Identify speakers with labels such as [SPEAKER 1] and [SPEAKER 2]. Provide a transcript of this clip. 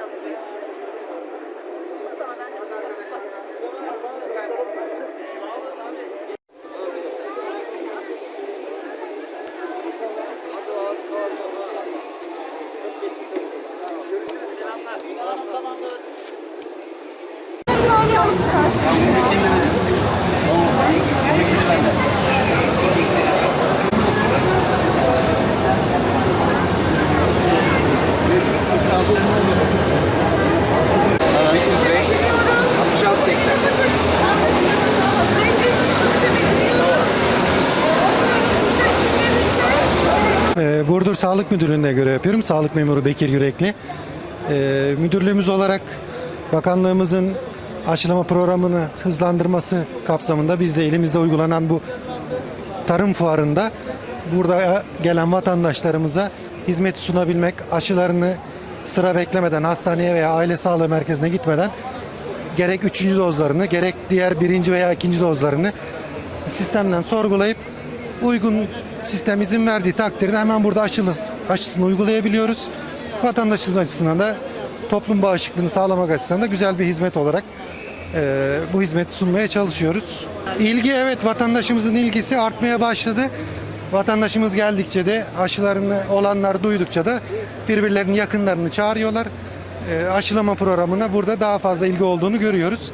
[SPEAKER 1] of this.
[SPEAKER 2] Ee, Burdur Sağlık Müdürlüğü'nde görev yapıyorum. Sağlık memuru Bekir Yürekli. Ee, müdürlüğümüz olarak bakanlığımızın aşılama programını hızlandırması kapsamında biz de elimizde uygulanan bu tarım fuarında burada gelen vatandaşlarımıza hizmeti sunabilmek, aşılarını sıra beklemeden hastaneye veya aile sağlığı merkezine gitmeden gerek üçüncü dozlarını gerek diğer birinci veya ikinci dozlarını sistemden sorgulayıp uygun sistem izin verdiği takdirde hemen burada aşılı, aşısını uygulayabiliyoruz. Vatandaşımız açısından da toplum bağışıklığını sağlamak açısından da güzel bir hizmet olarak e, bu hizmeti sunmaya çalışıyoruz. İlgi evet vatandaşımızın ilgisi artmaya başladı. Vatandaşımız geldikçe de aşılarını olanlar duydukça da birbirlerinin yakınlarını çağırıyorlar. E, aşılama programına burada daha fazla ilgi olduğunu görüyoruz.